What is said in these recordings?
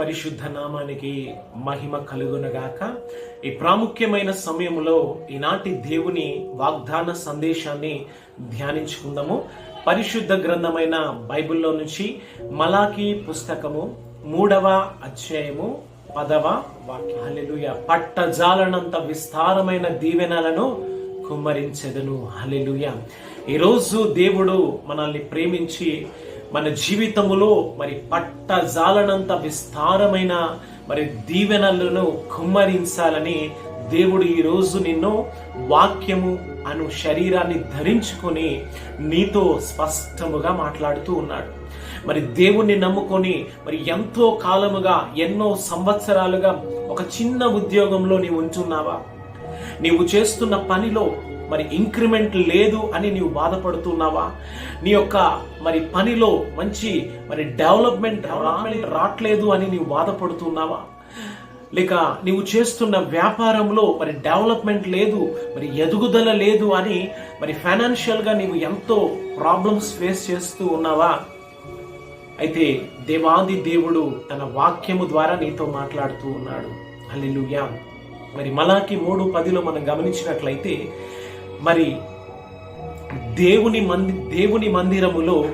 పరిశుద్ధ నామానికి మహిమ కలుగునగాక ఈ ప్రాముఖ్యమైన సమయంలో ఈనాటి దేవుని వాగ్దాన సందేశాన్ని ధ్యానించుకుందాము. పరిశుద్ధ గ్రంథమైన బైబిల్లో నుంచి మలాకి పుస్తకము మూడవ అధ్యాయము పదవ వాక్య. పట్టజాలనంత విస్తారమైన దీవెనలను కుమ్మరించెదను. హలెలుయ ఈరోజు దేవుడు మనల్ని ప్రేమించి మన జీవితములో మరి పట్టజాలనంత విస్తారమైన మరి దీవెనలను కుమ్మరించాలని దేవుడు ఈరోజు నిన్ను వాక్యము అను శరీరాన్ని ధరించుకొని నీతో స్పష్టముగా మాట్లాడుతూ ఉన్నాడు. మరి దేవుణ్ణి నమ్ముకొని మరి ఎంతో కాలముగా ఎన్నో సంవత్సరాలుగా ఒక చిన్న ఉద్యోగంలో నీవు ఉంటున్నావా? నీవు చేస్తున్న పనిలో మరి ఇంక్రిమెంట్ లేదు అని నీవు బాధపడుతున్నావా? నీ యొక్క మరి పనిలో మంచి మరి డెవలప్మెంట్ రావట్లేదు అని నీవు బాధపడుతున్నావా? లేక నీవు చేస్తున్న వ్యాపారంలో మరి డెవలప్మెంట్ లేదు మరి ఎదుగుదల లేదు అని మరి ఫైనాన్షియల్గా నీవు ఎంతో ప్రాబ్లమ్స్ ఫేస్ చేస్తూ ఉన్నావా? అయితే దేవాది దేవుడు తన వాక్యము ద్వారా నీతో మాట్లాడుతూ ఉన్నాడు. అల్లెలుయా మరి మలాకి మూడు పదిలో మనం గమనించినట్లయితే మరి దేవుని మంది దేవుని మందిరములో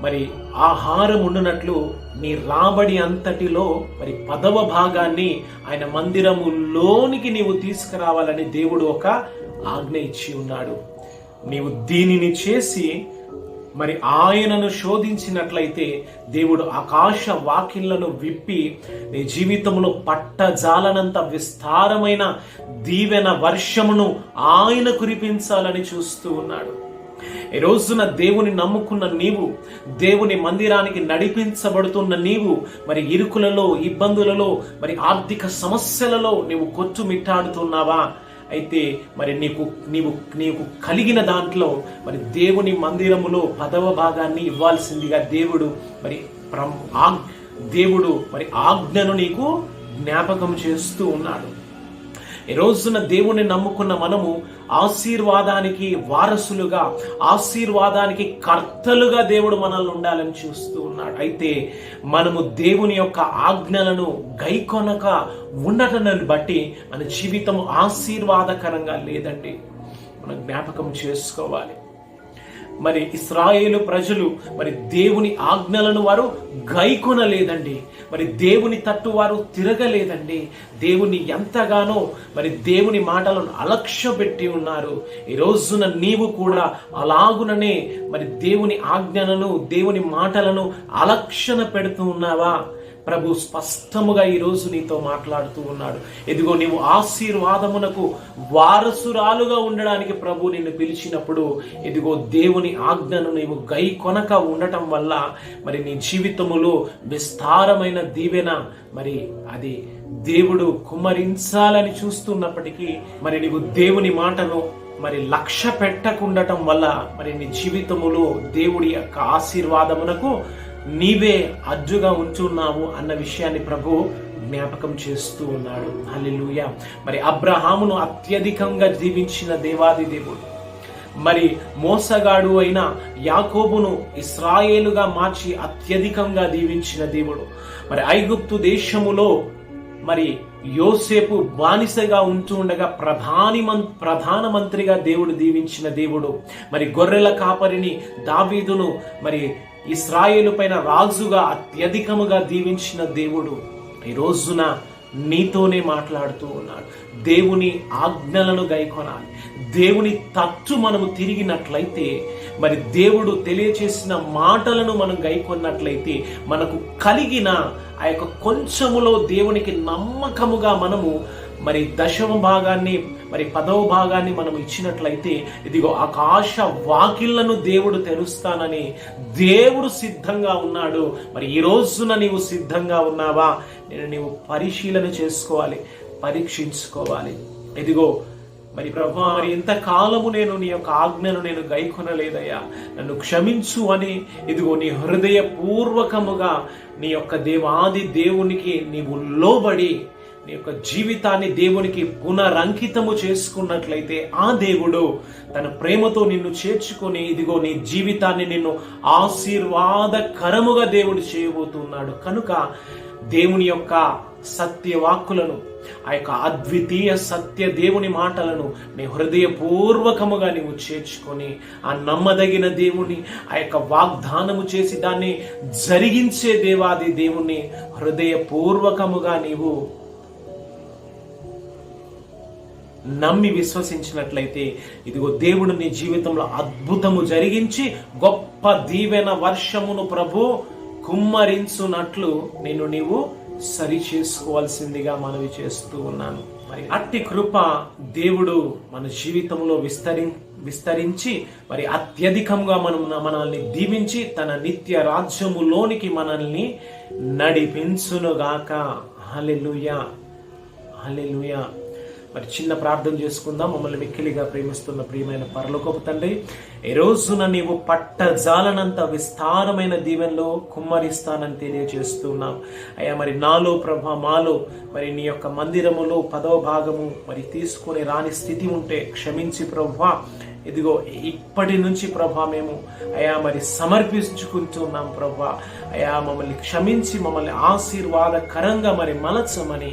మరి ఆహారం ఉండునట్లు నీ రాబడి అంతటిలో మరి పదవ భాగాన్ని ఆయన మందిరములోనికి నీవు తీసుకురావాలని దేవుడు ఒక ఆజ్ఞ ఇచ్చి ఉన్నాడు. నీవు దీనిని చేసి మరి ఆయనను శోధించినట్లయితే దేవుడు ఆకాశ వాకిళ్ళను విప్పి నీ జీవితంలో పట్టజాలనంత విస్తారమైన దీవెన వర్షమును ఆయన కురిపించాలని చూస్తూ ఉన్నాడు. ఈ రోజున దేవుని నమ్ముకున్న నీవు దేవుని మందిరానికి నడిపించబడుతున్న నీవు మరి ఇరుకులలో ఇబ్బందులలో మరి ఆర్థిక సమస్యలలో నీవు కొట్టుమిట్టాడుతున్నావా? అయితే మరి నీకు నీవు నీకు కలిగిన దాంట్లో మరి దేవుని మందిరములో పదవ భాగాన్ని ఇవ్వాల్సిందిగా దేవుడు మరి దేవుడు మరి ఆజ్ఞను నీకు జ్ఞాపకం చేస్తూ ఉన్నాడు. ఈ రోజున దేవుని నమ్ముకున్న మనము ఆశీర్వాదానికి వారసులుగా ఆశీర్వాదానికి కర్తలుగా దేవుడు మనల్ని ఉండాలని చూస్తూ ఉన్నాడు. అయితే మనము దేవుని యొక్క ఆజ్ఞలను గైకొనక ఉండటాన్ని బట్టి మన జీవితం ఆశీర్వాదకరంగా లేదండి. మనం జ్ఞాపకం చేసుకోవాలి. మరి ఇస్రాయేలు ప్రజలు మరి దేవుని ఆజ్ఞలను వారు గైకొనలేదండి. మరి దేవుని తట్టు వారు తిరగలేదండి. దేవుని ఎంతగానో మరి దేవుని మాటలను అలక్ష్యపెట్టి ఉన్నారు. ఈ రోజున నీవు కూడా అలాగుననే మరి దేవుని ఆజ్ఞలను దేవుని మాటలను అలక్షణ పెడుతూ ఉన్నావా? ప్రభు స్పష్టముగా ఈరోజు నీతో మాట్లాడుతూ ఉన్నాడు. ఇదిగో నీవు ఆశీర్వాదమునకు వారసురాలుగా ఉండడానికి ప్రభు నిన్ను పిలిచినప్పుడు ఇదిగో దేవుని ఆజ్ఞను నీవు గై కొనక ఉండటం వల్ల మరి నీ జీవితములో విస్తారమైన దీవెన మరి అది దేవుడు కుమ్మరించాలని చూస్తున్నప్పటికీ మరి నీవు దేవుని మాటను మరి లక్ష్య పెట్టకుండటం వల్ల మరి నీ జీవితములో దేవుడి యొక్క ఆశీర్వాదమునకు నీవే అడ్డుగా ఉంచున్నావు అన్న విషయాన్ని ప్రభు జ్ఞాపకం చేస్తూ ఉన్నాడు. హల్లెలూయ. మరి అబ్రహామును అత్యధికంగా జీవించిన దేవాది దేవుడు. మరి మోసగాడు అయిన యాకోబును ఇస్రాయేలుగా మార్చి అత్యధికంగా దీవించిన దేవుడు. మరి ఐగుప్తు దేశములో మరి యోసేపు బానిసగా ఉంటూ ఉండగా ప్రధాని ప్రధానమంత్రిగా దేవుడు దీవించిన దేవుడు. మరి గొర్రెల కాపరిని దావీదును మరి ఇస్రాయేలు పైన రాజుగా అత్యధికముగా దీవించిన దేవుడు ఈ రోజున నీతోనే మాట్లాడుతూ ఉన్నాడు. దేవుని ఆజ్ఞలను గైకొనాలి. దేవుని తట్టు మనము తిరిగినట్లయితే మరి దేవుడు తెలియచేసిన మాటలను మనం గైకొన్నట్లయితే మనకు కలిగిన ఆ యొక్క కొంచెములో దేవునికి నమ్మకముగా మనము మరి దశమ భాగాన్ని మరి పదవ భాగాన్ని మనం ఇచ్చినట్లయితే ఇదిగో ఆకాశ వాకిళ్ళను దేవుడు తెరుస్తానని దేవుడు సిద్ధంగా ఉన్నాడు. మరి ఈ రోజున నీవు సిద్ధంగా ఉన్నావా? నేను నీవు పరిశీలన చేసుకోవాలి పరీక్షించుకోవాలి. ఇదిగో మరి ప్రభా మరి ఎంతకాలము నేను నీ యొక్క ఆజ్ఞను నేను గైకొనలేదయ్యా. నన్ను క్షమించు అని ఇదిగో నీ హృదయపూర్వకముగా నీ యొక్క దేవాది దేవునికి నీవు లోబడి నీ యొక్క జీవితాన్ని దేవునికి పునరంకితము చేసుకున్నట్లయితే ఆ దేవుడు తన ప్రేమతో నిన్ను చేర్చుకొని ఇదిగో నీ జీవితాన్ని నిన్ను ఆశీర్వాదకరముగా దేవుడు చేయబోతున్నాడు. కనుక దేవుని యొక్క సత్యవాక్కులను ఆ యొక్క అద్వితీయ సత్య దేవుని మాటలను నీ హృదయపూర్వకముగా నీవు చేర్చుకొని ఆ నమ్మదగిన దేవుని ఆ యొక్క వాగ్దానము చేసి దాన్ని జరిగించే దేవాది దేవుని హృదయపూర్వకముగా నీవు నమ్మి విశ్వసించినట్లయితే ఇదిగో దేవుడు నీ జీవితంలో అద్భుతము జరిగించి గొప్ప దీవెన వర్షమును ప్రభు కుమ్మరించునట్లు నేను నీవు సరి చేసుకోవాల్సిందిగా మనవి చేస్తూ ఉన్నాను. మరి అట్టి కృప దేవుడు మన జీవితంలో విస్తరి విస్తరించి మరి అత్యధికంగా మనం మనల్ని దీవించి తన నిత్య రాజ్యములోనికి మనల్ని నడిపించునుగాక. హలెలుయా హలెలుయా మరి చిన్న ప్రార్థన చేసుకుందాం. మమ్మల్ని మిక్కిలిగా ప్రేమిస్తున్న ప్రియమైన పరలోకపు తండ్రి ఈ రోజున నీవు పట్టజాలనంత విస్తారమైన దీవెనలో కుమ్మరిస్తానని తెలియజేస్తున్నాం. అయ్యా మరి నాలో ప్రభ మాలో మరి నీ యొక్క మందిరములో పదవ భాగము మరి తీసుకొని రాని స్థితి ఉంటే క్షమించి ప్రభా. ఇదిగో ఇప్పటి నుంచి ప్రభా మేము అయా మరి సమర్పించుకుంటున్నాం ప్రభా. అయా మమ్మల్ని క్షమించి మమ్మల్ని ఆశీర్వాదకరంగా మరి మలచమని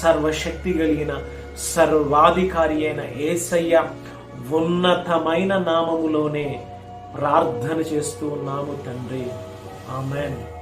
సర్వశక్తి కలిగిన సర్వాధికారి అయిన ఏసయ్య ఉన్నతమైన నామములోనే ప్రార్థన చేస్తూ ఉన్నాము తండ్రి. ఆమెన్.